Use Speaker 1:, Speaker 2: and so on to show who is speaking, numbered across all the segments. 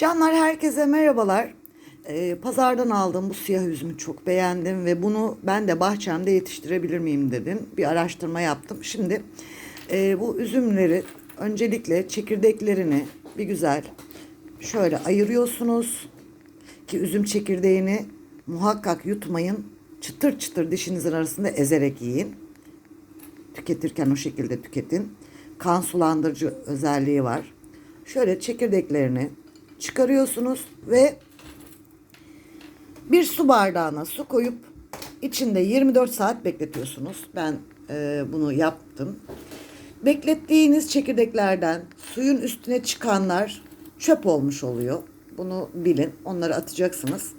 Speaker 1: Canlar herkese merhabalar. Ee, pazardan aldım bu siyah üzümü çok beğendim ve bunu ben de bahçemde yetiştirebilir miyim dedim. Bir araştırma yaptım. Şimdi e, bu üzümleri öncelikle çekirdeklerini bir güzel şöyle ayırıyorsunuz ki üzüm çekirdeğini muhakkak yutmayın. Çıtır çıtır dişinizin arasında ezerek yiyin. Tüketirken o şekilde tüketin. Kan sulandırıcı özelliği var. Şöyle çekirdeklerini çıkarıyorsunuz ve bir su bardağına su koyup içinde 24 saat bekletiyorsunuz. Ben e, bunu yaptım. Beklettiğiniz çekirdeklerden suyun üstüne çıkanlar çöp olmuş oluyor. Bunu bilin. Onları atacaksınız.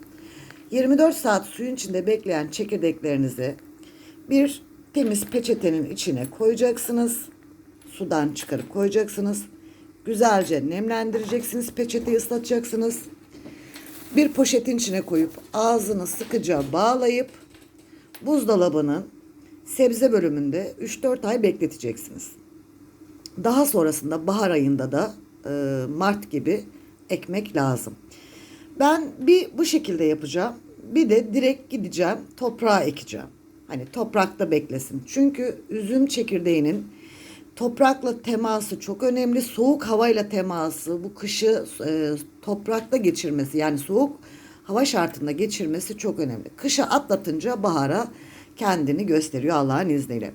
Speaker 1: 24 saat suyun içinde bekleyen çekirdeklerinizi bir temiz peçetenin içine koyacaksınız. Sudan çıkarıp koyacaksınız. Güzelce nemlendireceksiniz. Peçeteyi ıslatacaksınız. Bir poşetin içine koyup ağzını sıkıca bağlayıp buzdolabının sebze bölümünde 3-4 ay bekleteceksiniz. Daha sonrasında bahar ayında da e, Mart gibi ekmek lazım. Ben bir bu şekilde yapacağım. Bir de direkt gideceğim toprağa ekeceğim. Hani toprakta beklesin. Çünkü üzüm çekirdeğinin toprakla teması çok önemli. Soğuk havayla teması, bu kışı e, toprakta geçirmesi yani soğuk hava şartında geçirmesi çok önemli. Kışa atlatınca bahara kendini gösteriyor Allah'ın izniyle.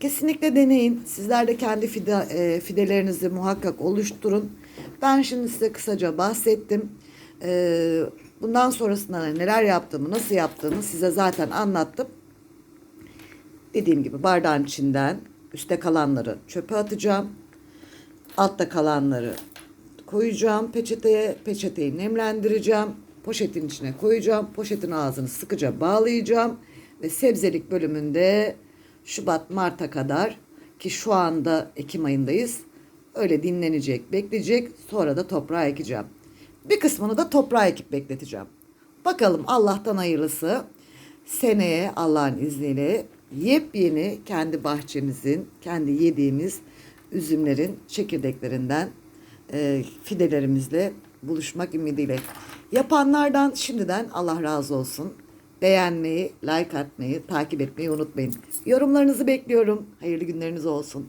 Speaker 1: Kesinlikle deneyin. Sizler de kendi fide, e, fidelerinizi muhakkak oluşturun. Ben şimdi size kısaca bahsettim. E, bundan sonrasında neler yaptığımı, nasıl yaptığımı size zaten anlattım. Dediğim gibi bardağın içinden üstte kalanları çöpe atacağım. Altta kalanları koyacağım peçeteye. Peçeteyi nemlendireceğim. Poşetin içine koyacağım. Poşetin ağzını sıkıca bağlayacağım. Ve sebzelik bölümünde Şubat Mart'a kadar ki şu anda Ekim ayındayız. Öyle dinlenecek, bekleyecek. Sonra da toprağa ekeceğim. Bir kısmını da toprağa ekip bekleteceğim. Bakalım Allah'tan hayırlısı. Seneye Allah'ın izniyle yepyeni kendi bahçemizin, kendi yediğimiz üzümlerin çekirdeklerinden e, fidelerimizle buluşmak ümidiyle. Yapanlardan şimdiden Allah razı olsun. Beğenmeyi, like atmayı, takip etmeyi unutmayın. Yorumlarınızı bekliyorum. Hayırlı günleriniz olsun.